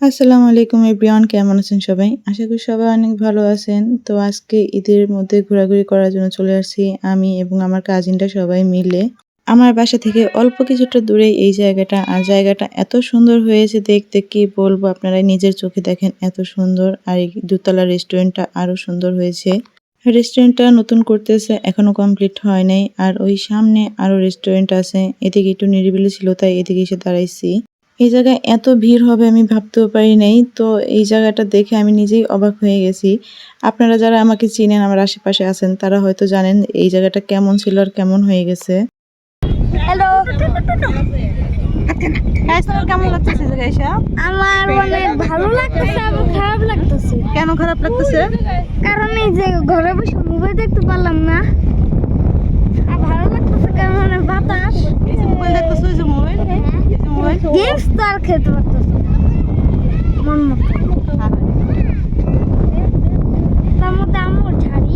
আসসালামু আলাইকুম এভরিওয়ান, কেমন আছেন সবাই? আশা করি সবাই অনেক ভালো আছেন। তো আজকে ঈদের মধ্যে ঘোরাঘুরি করার জন্য চলে আসছি আমি এবং আমার কাজিনটা সবাই মিলে। আমার বাসা থেকে অল্প কিছুটা দূরে এই জায়গাটা, আর জায়গাটা এত সুন্দর হয়েছে দেখতে, কি বলব আপনারা নিজের চোখে দেখেন এত সুন্দর। আর এই দুতলা রেস্টুরেন্টটা আরও সুন্দর হয়েছে। রেস্টুরেন্টটা নতুন করতেছে, এখনও কমপ্লিট হয় নাই। আর ওই সামনে আরও রেস্টুরেন্ট আছে। এদিকে একটু নিরিবিলি ছিল, তাই এদিকে এসে দাঁড়াইছি। এই জায়গায় এত ভিড় হবে আমি ভাবতেও পারি নাই। তো এই জায়গাটা দেখে আমি নিজেই অবাক হয়ে গেছি। আপনারা যারা আমাকে চিনেন আমার আশেপাশে আছেন তারা হয়তো জানেন এই জায়গাটা কেমন ছিল আর কেমন হয়ে গেছে। হ্যালো কেমন লাগতেছে আমার অনেক ভালো লাগতেছে খারাপ লাগতেছে। কেন খারাপ লাগতেছে? কারণ এই যে ঘরে বসে মোবাইল দেখতে পারলাম না। আর ভালো লাগতেছে কারণ বাতাস। মোবাইল দেখতেছো মোবাইল মোবাইল। গেমস তো আর খেতে পারতেছে না। মন তার মধ্যে আম্মুর ঝাড়ি।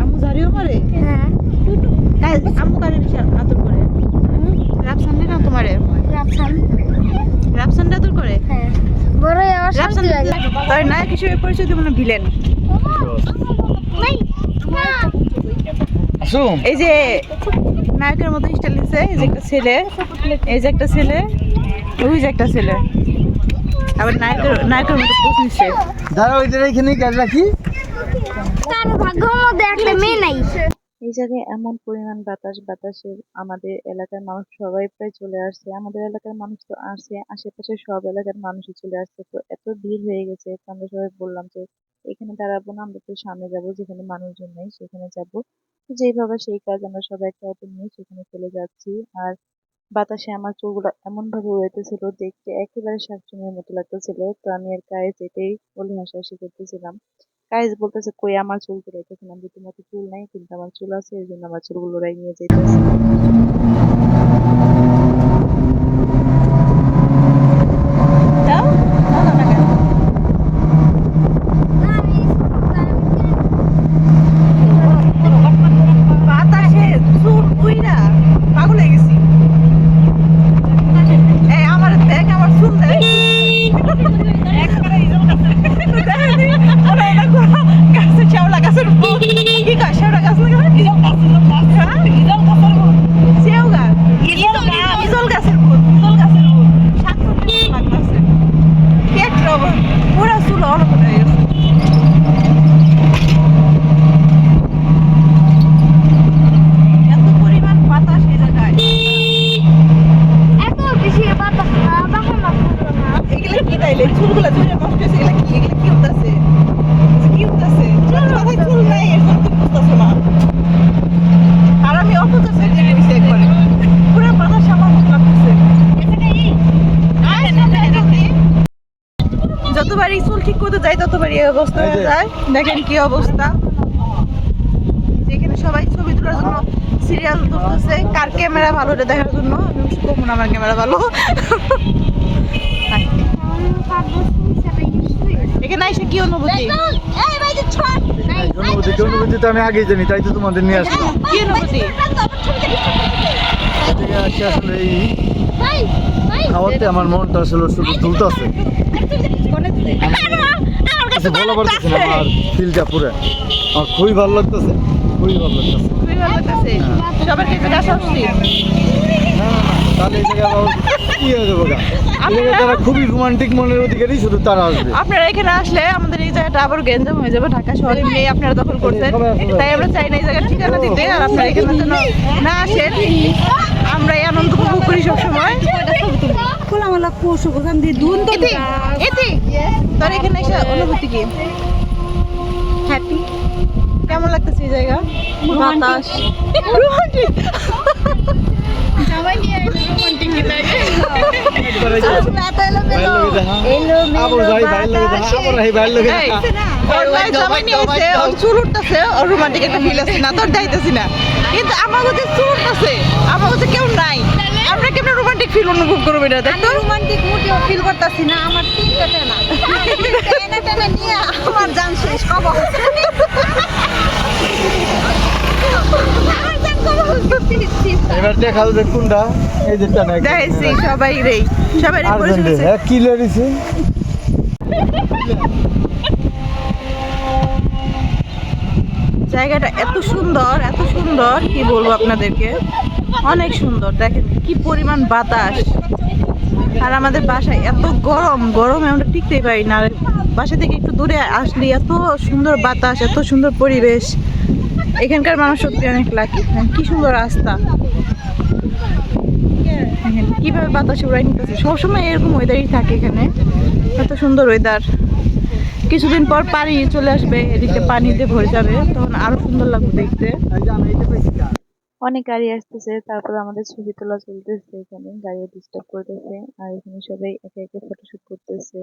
আম্মু ঝাড়িও পারে হ্যাঁ। আম্মু কারে বিশাল আদর করে। রাফসান না তোমারে? রাফসান। রাফসান আদর করে? হ্যাঁ। বড় আবার রাফসান শান্তি লাগে। তার নায়ক হিসেবে পরিচয় দিব না? ভিলেন। এই যে নায়কের মতো স্টাইল দিচ্ছে এই যে একটা ছেলে এই যে একটা ছেলে ওই যে একটা ছেলে। আবার নায়কের নায়কের মতো পোজ নিচ্ছে দাঁড়া ওই এখানে গাড়ি রাখি। তার ভাগ্যের মধ্যে একটা মেয়ে নাই। এই জায়গায় এমন পরিমাণ বাতাস বাতাসে আমাদের এলাকার মানুষ সবাই প্রায় চলে আসছে। আমাদের এলাকার মানুষ তো আসছে আশেপাশে সব এলাকার মানুষই চলে আসছে। তো এত ভিড় হয়ে গেছে আমরা সবাই বললাম যে এখানে দাঁড়াবো না আমরা তো সামনে যাব যেখানে মানুষজন নেই সেখানে যাব। যেভাবে সেই কাজ আমরা সবাই একটা অটো নিয়ে সেখানে চলে যাচ্ছি। আর বাতাসে আমার চুলগুলো এমন ভাবে উড়াইতেছিল, দেখতে একেবারে শাকচুনির মতো লাগতেছিল। তো আমি আর কায়েস এটাই বলে হাসাহাসি করতেছিলাম। কায়েস বলতেছে, কই, আমার চুল উড়াইতেছিলাম যে তোমার তো চুল নাই, কিন্তু আমার চুল আছে এই জন্য আমার চুলগুলো উড়াই নিয়ে যেতেছে দাও দাও না কেন বাতাসে চুল উইরা পাগল হয়ে গেছি এই আমার দেখ আমার চুল দেখ ওরা এটা করো, গাছে শেওড়া গাছের ফুল। কি কয়, শেওড়া গাছ না কয়? হ্যাঁ? শেও গাছ? ইজল গাছের ফুল, ইজল গাছের ফুল। শাকসবজি লাগতাছে। কি একটা অবস্থা, পুরা চুল অলপ হয়ে গেছে। এত পরিমাণ বাতাস এই জায়গায় এত বেশি বাতাস না তখন না ফুটলো না এগুলা কি তাইলে চুলগুলা ধরে নষ্ট হয়েছে এগুলা কি এগুলা কি হতাছে কি হতাছে চুল মাথায় চুল নাই এর জন্য তো বুঝতেছো না আর আমি অপোজিট সাইডে গেছি একবারে পুরো মাথা সামাল মতো লাগতেছে যতবারই চুল ঠিক করতে যাই হয়ে যায়। দেখেন কি অবস্থা। যেখানে সবাই ছবি তোলার জন্য সিরিয়াল ধরতেছে কার ক্যামেরা ভালো এটা দেখার জন্য। আমি কমন আমার ক্যামেরা ভালো। এখানে এসে কি অনুভূতি? অনুভূতি অনুভূতি তো আমি আগেই জানি তাই তো তোমাদের নিয়ে আসলাম। কি অনুভূতি? আসি আসলে এই খাওয়াতে আমার মনটা আসলে শুধু তুলতেছে আচ্ছা বলা পারতেছি না আমার ফিলটা পুরো। আমার খুবই ভালো লাগতেছে খুবই ভালো লাগতেছে। খুবই ভালো লাগতেছে। সবার কাছে আসা উচিত? তাহলে এই কি হয়ে যাব তারা খুবই রোমান্টিক মনের অধিকারী শুধু তারা আসবে। আপনারা এখানে আসলে আমাদের এই জায়গাটা আবার গেঞ্জাম হয়ে যাবে। ঢাকা শহর এমনি আপনারা দখল করছেন। তাই আমরা চাই না এই জায়গার ঠিকানা দিতে আর আপনারা এখানে যেন না আসেন। আমরা এই আনন্দ উপভোগ করি সবসময়। খোলামেলা পশু ওখান দিয়ে দুন তো এতে তোর এখানে এসে অনুভূতি কি? হ্যাপি কেমন লাগতেছে এই জায়গা? বাতাস। রোমান্টিক। একটা আছে না, তোর যাইতেছি না। কিন্তু কাছে আমার কাছে কেউ নাই। আমরা কেমন রোমান্টিক ফিল অনুভব করব এটা দেখ তো? রোমান্টিক মোটেও ফিল করতেছি না আমার তিনটা টেনা টেনে টেনে নিয়ে আমার জান শেষ হচ্ছে? এবার দেখা যাবে কোনটা এই যে টানা দেখাইছি সবাই রে সবাই রে হ্যাঁ কি লড়িছে জায়গাটা এত সুন্দর এত সুন্দর কি বলব আপনাদেরকে? অনেক সুন্দর, দেখেন কি পরিমাণ বাতাস। আর আমাদের বাসায় এত গরম, গরমে আমরা টিকতেই পারি না। বাসা থেকে একটু দূরে আসলে এত সুন্দর বাতাস, এত সুন্দর পরিবেশ। এখানকার মানুষ সত্যি অনেক লাকি কি সুন্দর রাস্তা। কীভাবে বাতাসে উড়াই নিতেছে। সবসময় এরকম ওয়েদারই থাকে এখানে। এত সুন্দর ওয়েদার কিছুদিন পর পানি চলে আসবে, এদিকে পানিতে ভরে যাবে, তখন আরও সুন্দর লাগবে দেখতে। অনেক গাড়ি আসতেছে তারপর আমাদের ছবি তোলা চলতেছে এখানে গাড়ি ডিস্টার্ব করতেছে আর এখানে সবাই একে একে ফটোশুট করতেছে।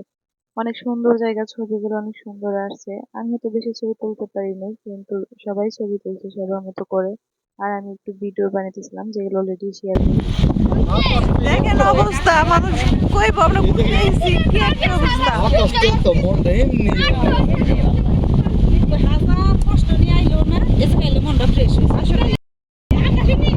অনেক সুন্দর জায়গা ছবিগুলো অনেক সুন্দর আসছে। আমি তো বেশি ছবি তুলতে পারিনি কিন্তু সবাই ছবি তুলছে সবার মতো করে। আর আমি একটু ভিডিও বানাইতেছিলাম যেগুলো অলরেডি শেয়ার দেখেন অবস্থা মানুষ আমরা ঘুরতে এসেছি কি একটা অবস্থা। তো মনটা এমনি। দেখতে কমেন্ট করে দেবেন আমার কেমন লাগতেছে তো আমরা এখান থেকে চলে যাইতেছি অনেক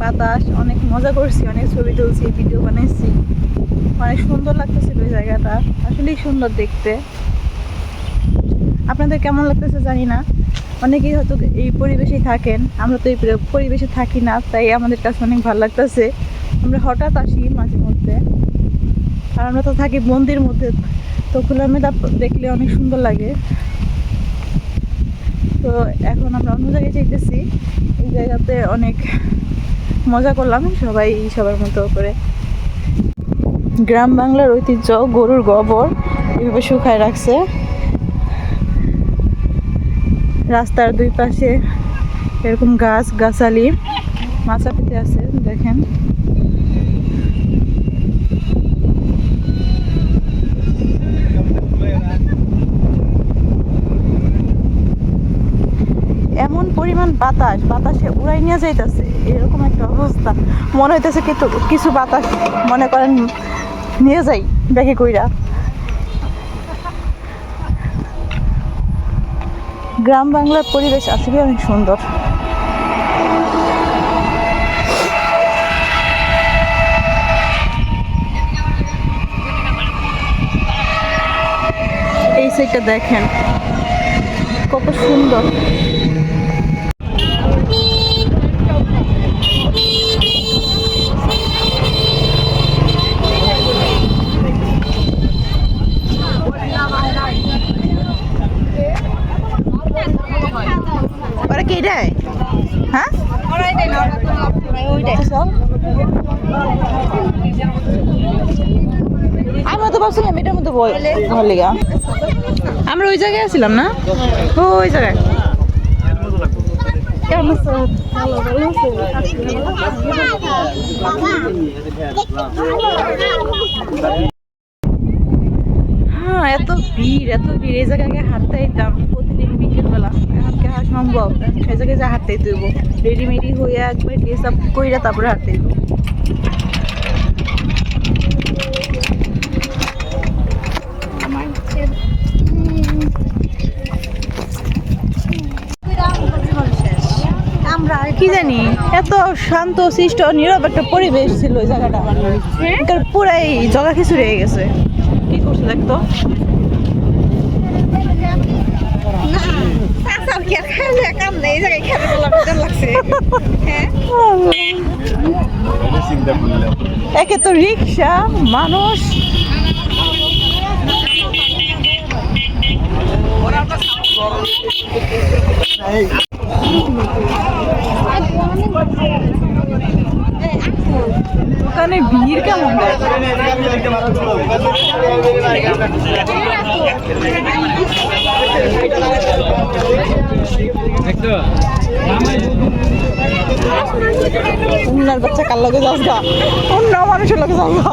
বাতাস, অনেক মজা করছি, অনেক ছবি তুলছি ভিডিও বানাইছি। অনেক সুন্দর লাগতেছিল ওই জায়গাটা। আসলেই সুন্দর দেখতে। আপনাদের কেমন লাগতেছে জানি না। অনেকেই হয়তো এই পরিবেশেই থাকেন, আমরা তো এই পরিবেশে থাকি না, তাই আমাদের কাছে অনেক ভালো লাগতেছে। আমরা হঠাৎ আসি মাঝে মধ্যে। আর আমরা তো থাকি মন্দির মধ্যে, তো খোলা মেলা দেখলে অনেক সুন্দর লাগে। তো এখন আমরা অন্য জায়গায় যাইতেছি। এই জায়গাতে অনেক মজা করলাম সবাই, সবার মতো করে। গ্রাম বাংলার ঐতিহ্য, গরুর গোবর, এভাবে শুকায় রাখছে। রাস্তার দুই পাশে এরকম গাছ, গাছালি মাচা পেতে আছে, দেখেন। এমন পরিমাণ বাতাস, বাতাসে উড়াই নিয়ে যাইতেছে, এরকম একটা অবস্থা। মনে হইতেছে কিন্তু কিছু বাতাস মনে করেন নিয়ে যাই, ব্যাগে কইরা। গ্রাম বাংলার পরিবেশ আসলে অনেক সুন্দর। এই সাইডটা দেখেন কত সুন্দর ওরা কি দেয় হ্যাঁ আমি তো আমরা ওই জায়গায় আছিলাম না? ওই জায়গায়। হ্যাঁ এত ভিড় এত ভিড়। এই জায়গায় আগে হাঁটতে যেতাম প্রতিদিন বিকেলবেলা। এখন কি হাঁটা সম্ভব? সেই জায়গায় যা হাঁটতে তুইব রেডিমেডি হয়ে একবার ড্রেস আপ কইরা তারপরে হাঁটতে হইব। আমরা কি জানি এত শান্ত সৃষ্ট নীরব একটা পরিবেশ ছিল ওই জায়গাটা। এখানে পুরাই জগা খিচুড়ি হয়ে গেছে। কি করছে দেখতো একে তো রিক্সা মানুষ। ওখানে ভিড় কেমন? উন্নার বাচ্চা কার লগে যাস গা? অন্য মানুষের লগে যাস গা।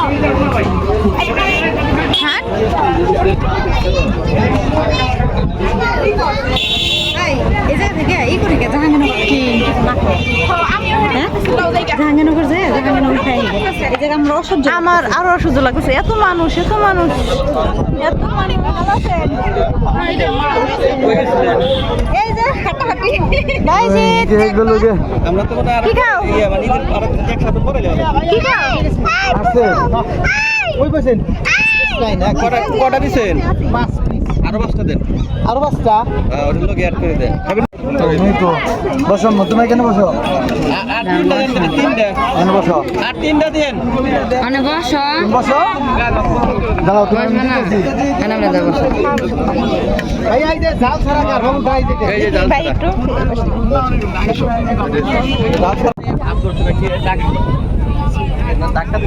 খালি এই জায়গা থেকে ই করি কে জাহাঙ্গীরনগর কি? জাহাঙ্গীরনগর যায় জাহাঙ্গীরনগর খাই এই জায়গা আমরা অসহ্য আমার আরও অসহ্য লাগতেছে। এত মানুষ এত মানুষ। এত মানুষ আছেন? এই যে হাঁটাহাঁটি ভাই যে এগুলো যে আমরা তো কি খাও? ঈদের আর একসাথে পরে কি খাও? আছে। ওই পাশেন। কটা কটা দিছেন? আরও পাঁচটা দেন। আরও পাঁচটা? হ্যাঁ, ওটা লোক অ্যাড করে দেন। খাবেন? তুমি তো বসো তুমি কেন বসো। আর তিনটা দেন তিনটা। কেন বসো। আর তিনটা দেন। মানে বস। বসো? দাঁড়াও তুমি আমি আমরা যাব। ভাই এই যে যাও ছাড়া কার রং ভাই দিতে। এই যে জাল ভাই একটু। ডাক্তার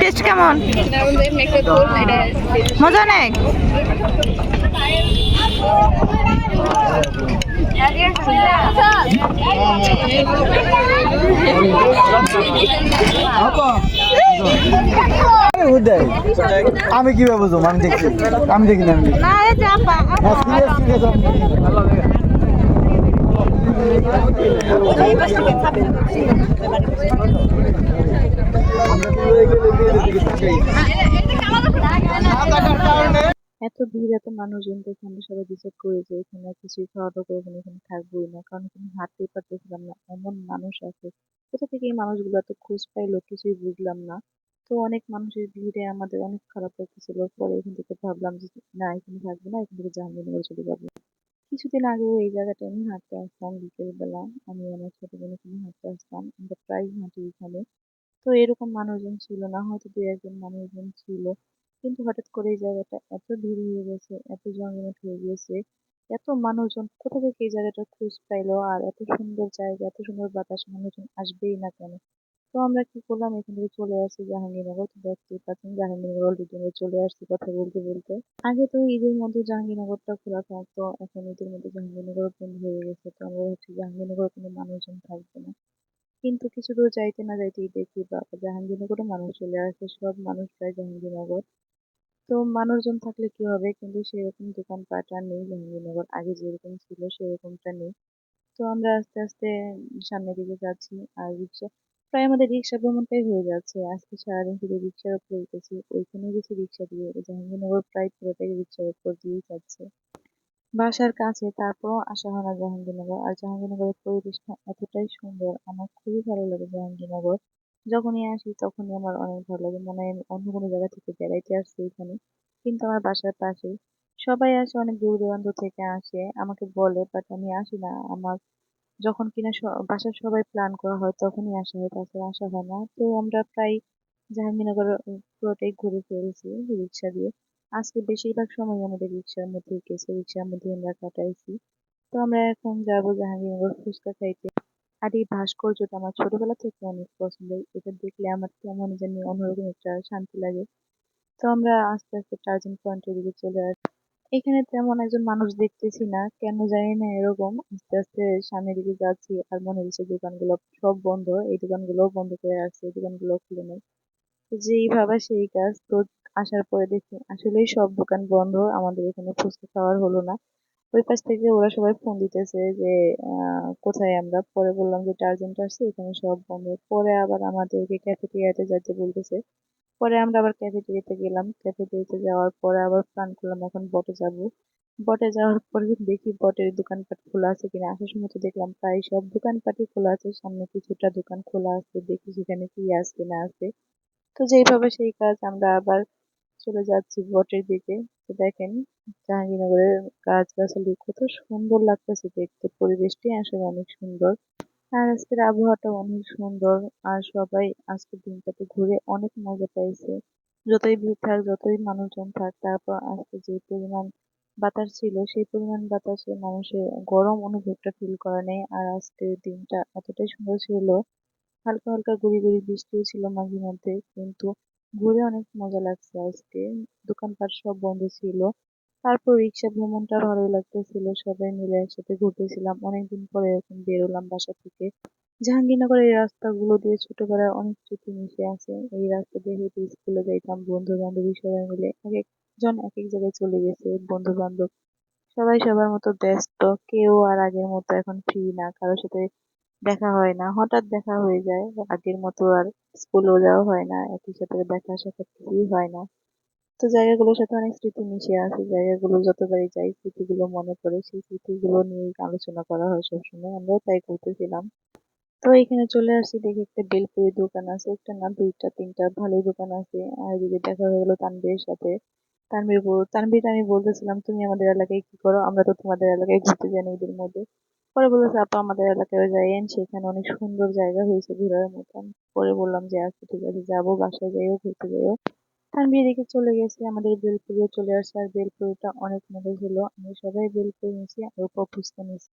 টেস্ট কেমন? মজা অনেক আমি কি বুঝব আমি দেখছি। আমি দেখি না আমি দেখি না রে চাপা হ্যাঁ, serious, serious, আমি দেখি। এত ভিড়, এত মানুষজন দেখে আমরা সবাই ডিসাইড করি যে এখানে কিছুই খাওয়া দাওয়া করব না এখানে থাকবোই না, কারণ এখানে হাঁটতেই পারতেছিলাম না, এমন মানুষ আছে। কোথা থেকে এই মানুষগুলো এত খোঁজ পাইলো কিছুই বুঝলাম না। তো অনেক মানুষের ভিড়ে আমাদের অনেক খারাপ লাগতেছিল। পরে এখান থেকে ভাবলাম যে না, এখানে থাকব না, এখান থেকে জাহাঙ্গীরনগর চলে যাব। কিছুদিন আগেও এই জায়গাটা আমি হাঁটতে আসতাম বিকেলবেলা। আমি আমার ছোট বোন এখানে হাঁটতে আসতাম। আমরা প্রায় হাঁটি এখানে। তো এরকম মানুষজন ছিল না। হয়তো দু একজন মানুষজন ছিল। কিন্তু হঠাৎ করে এই জায়গাটা এত ভিড় হয়ে গেছে, এত জমজমাট হয়ে গেছে এত মানুষজন কোথা থেকে এই জায়গাটা খোঁজ পাইলো? আর এত সুন্দর জায়গা, এত সুন্দর বাতাস, মানুষজন আসবেই না কেন? তো আমরা কি করলাম? এখান থেকে চলে আসি জাহাঙ্গীরনগর, তো দেখতেই পাচ্ছেন জাহাঙ্গীরনগর আমরা চলে আসছি কথা বলতে বলতে। আগে তো ঈদের মধ্যে জাহাঙ্গীরনগরটা খোলা থাকতো এখন ঈদের মধ্যে জাহাঙ্গীরনগর বন্ধ হয়ে গেছে, তো আমরা হচ্ছে জাহাঙ্গীরনগর কোনো মানুষজন থাকবে না। কিন্তু কিছু দূর যাইতে না যাইতেই দেখি বাবা জাহাঙ্গীরনগরে মানুষ চলে আসে, সব মানুষ প্রায় জাহাঙ্গীরনগর। তো মানুষজন থাকলে কি হবে? কিন্তু সেরকম দোকানপাট আর নেই জাহাঙ্গীরনগর, আগে যেরকম ছিল সেরকমটা নেই। তো আমরা আস্তে আস্তে সামনের দিকে যাচ্ছি, আর রিক্সা প্রায় আমাদের রিক্সা ভ্রমণটাই হয়ে যাচ্ছে। আজকে সারাদিন শুধু রিক্সার উপরে উঠেছি ওইখানে গেছি রিক্সা দিয়ে জাহাঙ্গীরনগর প্রায় পুরোটাই রিক্সার উপর দিয়েই যাচ্ছে। বাসার কাছে তারপরও আসা হয় না জাহাঙ্গীরনগর। আর জাহাঙ্গীরনগরের পরিবেশটা এতটাই সুন্দর, আমার খুবই ভালো লাগে জাহাঙ্গীরনগর। যখনই আসি তখনই আমার অনেক ভালো লাগে। মনে হয় আমি অন্য কোনো জায়গা থেকে বেড়াইতে আসছি এখানে। কিন্তু আমার বাসার পাশেই সবাই আসে, অনেক দূর দূরান্ত থেকে আসে, আমাকে বলে বাট আমি আসি না। আমার যখন কিনা স- বাসার সবাই প্ল্যান করা হয়, তখনই আসা হয় তাছাড়া আসা হয় না। তো আমরা প্রায় জাহাঙ্গীরনগর পুরোটাই ঘুরে ফেলছি রিক্সা দিয়ে। আজকে বেশিরভাগ সময় আমাদের রিক্সার মধ্যে গেছে, রিক্সার মধ্যে আমরা কাটাইছি। তো আমরা এখন যাব জাহাঙ্গীরনগর ফুচকা খাইতে। আর এই ভাস্কর্যটা আমার ছোটবেলা থেকে অনেক পছন্দ এটা দেখলে আমার কেমন জানি অন্যরকম একটা শান্তি লাগে। তো আমরা আস্তে আস্তে টার্জিং পয়েন্টের দিকে চলে আসি এখানে তেমন একজন মানুষ দেখতেছি না। কেন জানি না, এরকম আস্তে আস্তে সামনের দিকে যাচ্ছি আর মনে হচ্ছে দোকানগুলো সব বন্ধ। এই দোকানগুলোও বন্ধ করে আসছে, এই দোকানগুলো খুলে নেই। যেই ভাবা সেই কাজ। তো আসার পরে দেখি আসলেই সব দোকান বন্ধ। আমাদের এখানে ফুচকা খাওয়ার হলো না। ওই পাশ থেকে ওরা সবাই ফোন দিতেছে যে কোথায় আমরা? পরে বললাম যে, টার্জেন্ট আসছে, এখানে সব বন্ধ। পরে আবার আমাদেরকে ক্যাফেটেরিয়াতে যেতে বলতেছে। পরে আমরা আবার ক্যাফেটেরিয়াতে গেলাম। ক্যাফেটেরিয়াতে যাওয়ার পরে আবার প্ল্যান করলাম, এখন বটে যাব। বটে যাওয়ার পরে দেখি বটের দোকানপাট খোলা আছে কিনা। আসার সময় তো দেখলাম প্রায় সব দোকানপাটই খোলা আছে। সামনে কিছুটা দোকান খোলা আছে, দেখি সেখানে কি আছে না আছে। তো যেইভাবে সেই কাজ, আমরা আবার চলে যাচ্ছি বটের দিকে। তো দেখেন, জাহাঙ্গীরনগরের গাছগাছালি কত সুন্দর লাগতেছে দেখতে। পরিবেশটি আসলে অনেক সুন্দর। আর আজকের আবহাওয়াটা অনেক সুন্দর। আর সবাই আজকের দিনটাতে ঘুরে অনেক মজা পাইছে। যতই ভিড় থাক, যতই মানুষজন থাক, তারপর আজকে যে পরিমাণ বাতাস ছিল, সেই পরিমাণ বাতাসে মানুষের গরম অনুভবটা ফিল করা নেই। আর আজকের দিনটা এতটাই সুন্দর ছিল। হালকা হালকা গুড়ি গুড়ি বৃষ্টিও ছিল মাঝে মধ্যে, কিন্তু ঘুরে অনেক মজা লাগছে আজকে। দোকানপাট সব বন্ধ ছিল। তারপর রিক্সা ভ্রমণটা ভালোই লাগতেছিল, সবাই মিলে একসাথে ঘুরতেছিলাম। অনেকদিন পরে এরকম বেরোলাম বাসা থেকে। জাহাঙ্গীরনগরের এই রাস্তাগুলো দিয়ে ছোটবেলায় অনেক স্মৃতি মিশে আছে। এই রাস্তা দিয়ে হেঁটে স্কুলে যাইতাম বন্ধু বান্ধবী সবাই মিলে এক একজন এক এক জায়গায় চলে গেছে বন্ধু বান্ধব সবাই সবার মতো ব্যস্ত, কেউ আর আগের মতো এখন ফ্রি না, কারোর সাথে দেখা হয় না। হঠাৎ দেখা হয়ে যায়, আগের মতো আর স্কুলেও যাওয়া হয় না, একই সাথে দেখা সাক্ষাৎ কিছুই হয় না। তো জায়গাগুলোর সাথে অনেক স্মৃতি মিশে আছে। জায়গাগুলো যতবারই যাই, স্মৃতিগুলো মনে পড়ে। সেই স্মৃতিগুলো নিয়েই আলোচনা করা হয় সবসময়। আমরাও তাই করতেছিলাম। তো এখানে চলে আসছি দেখি একটা বেলপুরির দোকান আছে। একটা না, দুইটা, তিনটা ভালোই দোকান আছে। আর এদিকে দেখা হয়ে গেলো তানবীরের সাথে। তানবীর তানবীর আমি বলতেছিলাম, তুমি আমাদের এলাকায় কি করো? আমরা তো তোমাদের এলাকায় ঘুরতে যাই না ঈদের মধ্যে। পরে বলেছে আপা, আমাদের এলাকায় যাইয়েন সেখানে অনেক সুন্দর জায়গা হয়েছে ঘোরার মতন। পরে বললাম যে আচ্ছা ঠিক আছে, যাব, বাসায় যাইও, ঘুরতে যাইও। তানভীর এদিকে চলে গেছে, আমাদের বেলপুরিও চলে আসছে আর বেলপুরিটা অনেক মজা ছিল আমরা সবাই বেলপুরি নিয়েছি, আর উপর ফুচকা নিয়েছি।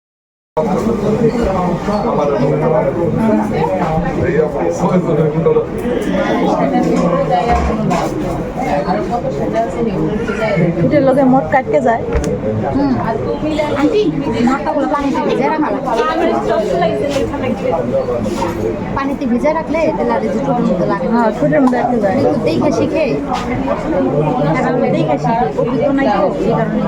ফুটের লোকে মোট কাটতে যায়। আন্টি মাথাগুলো পানিতে ভিজে রাখা। পানিতে ভিজে রাখলে তেলারে যে ছোটোর মতো লাগে। হ্যাঁ ঠোঁটের মধ্যে রাখতে যায়। কিন্তু দেখে শিখে। দেখে শিখে অভিজ্ঞ নাই তো এই কারণে।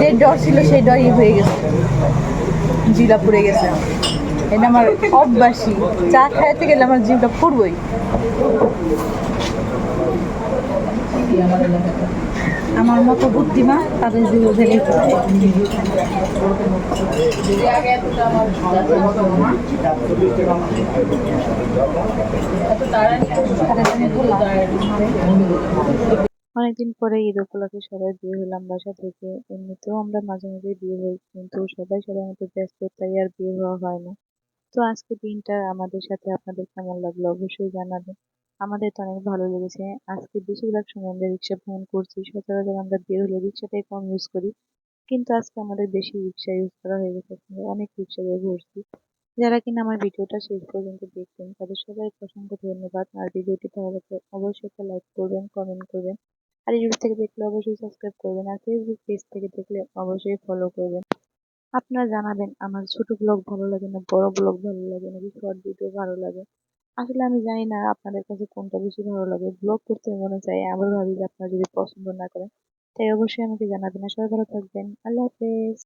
যে ডর ছিল সেই ডরই হয়ে গেছে জিলা পুড়ে গেছে এটা আমার অভ্যাসী। চা খাইতে গেলে আমার জিভটা পুড়বই আমার মতো বুদ্ধিমান তাদের ধরে অনেকদিন পরে ঈদ উপলক্ষে সবাই বিয়ে হলাম বাসা থেকে। এমনিতেও আমরা মাঝে মাঝে বিয়ে হই, কিন্তু সবাই সবার মতো ব্যস্ত, তাই আর বিয়ে হওয়া হয় না। তো আজকে দিনটা আমাদের সাথে আপনাদের কেমন লাগল অবশ্যই জানাবেন। আমাদের তো অনেক ভালো লেগেছে। আজকে বেশিরভাগ সময় আমরা রিক্সা ভ্রমণ করছি, সচরাচর আমরা বের হলে রিক্সাটাই কম ইউজ করি। কিন্তু আজকে আমাদের বেশি রিক্সা ইউজ করা হয়ে গেছে অনেক রিক্সা দিয়ে ঘুরছি। যারা কিনা আমার ভিডিওটা শেষ পর্যন্ত দেখবেন, তাদের সবাইকে অসংখ্য ধন্যবাদ। আর ভিডিওটি ভালো লাগলে অবশ্যই একটা লাইক করবেন কমেন্ট করবেন। আর ইউটিউব থেকে দেখলে অবশ্যই সাবস্ক্রাইব করবেন। আর ফেসবুক পেজ থেকে দেখলে অবশ্যই ফলো করবেন। আপনারা জানাবেন, আমার ছোট ব্লগ ভালো লাগে না, বড় ব্লগ ভালো লাগে নাকি শর্ট ভিডিও ভালো লাগে। আসলে আমি জানি না আপনাদের কাছে কোনটা বেশি ভালো লাগে। ব্লগ করতে মনে চাই আবার ভাবি যে আপনারা যদি পছন্দ না করেন, তাই অবশ্যই আমাকে জানাবেন। সবাই ভালো থাকবেন। আল্লাহ হাফেজ।